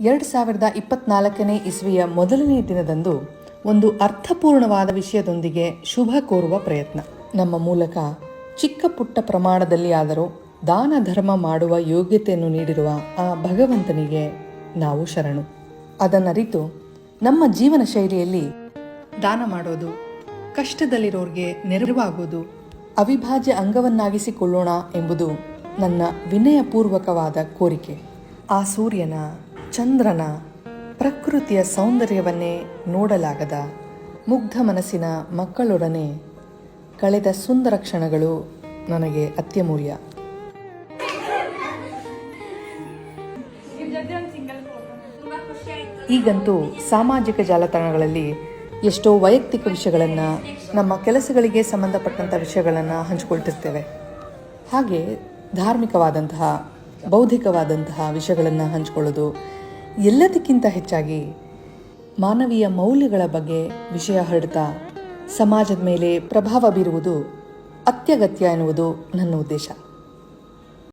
ಎರಡು ಸಾವಿರದ ಇಪ್ಪತ್ನಾಲ್ಕನೇ ಇಸ್ವಿಯ ಮೊದಲನೇ ದಿನದಂದು ಒಂದು ಅರ್ಥಪೂರ್ಣವಾದ ವಿಷಯದೊಂದಿಗೆ ಶುಭ ಕೋರುವ ಪ್ರಯತ್ನ. ನಮ್ಮ ಮೂಲಕ ಚಿಕ್ಕ ಪುಟ್ಟ ಪ್ರಮಾಣದಲ್ಲಿ ಆದರೂ ದಾನ ಧರ್ಮ ಮಾಡುವ ಯೋಗ್ಯತೆಯನ್ನು ನೀಡಿರುವ ಆ ಭಗವಂತನಿಗೆ ನಾವು ಶರಣು. ಅದನ್ನರಿತು ನಮ್ಮ ಜೀವನ ಶೈಲಿಯಲ್ಲಿ ದಾನ ಮಾಡೋದು, ಕಷ್ಟದಲ್ಲಿರೋರಿಗೆ ನೆರವಾಗೋದು ಅವಿಭಾಜ್ಯ ಅಂಗವನ್ನಾಗಿಸಿಕೊಳ್ಳೋಣ ಎಂಬುದು ನನ್ನ ವಿನಯಪೂರ್ವಕವಾದ ಕೋರಿಕೆ. ಆ ಸೂರ್ಯನ ಚಂದ್ರನ ಪ್ರಕೃತಿಯ ಸೌಂದರ್ಯವನ್ನೇ ನೋಡಲಾಗದ ಮುಗ್ಧ ಮನಸ್ಸಿನ ಮಕ್ಕಳೊಡನೆ ಕಳೆದ ಸುಂದರ ಕ್ಷಣಗಳು ನನಗೆ ಅತ್ಯಮೂಲ್ಯ. ಈಗಂತೂ ಸಾಮಾಜಿಕ ಜಾಲತಾಣಗಳಲ್ಲಿ ಎಷ್ಟೋ ವೈಯಕ್ತಿಕ ವಿಷಯಗಳನ್ನು ನಮ್ಮ ಕೆಲಸಗಳಿಗೆ ಸಂಬಂಧಪಟ್ಟಂಥ ವಿಷಯಗಳನ್ನು ಹಂಚಿಕೊಳ್ತಿರ್ತೇವೆ. ಹಾಗೆ ಧಾರ್ಮಿಕವಾದಂತಹ ಬೌದ್ಧಿಕವಾದಂತಹ ವಿಷಯಗಳನ್ನು ಹಂಚಿಕೊಳ್ಳೋದು ಎಲ್ಲದಕ್ಕಿಂತ ಹೆಚ್ಚಾಗಿ ಮಾನವೀಯ ಮೌಲ್ಯಗಳ ಬಗ್ಗೆ ವಿಷಯ ಹರಡ್ತಾ ಸಮಾಜದ ಮೇಲೆ ಪ್ರಭಾವ ಬೀರುವುದು ಅತ್ಯಗತ್ಯ ಎನ್ನುವುದು ನನ್ನ ಉದ್ದೇಶ.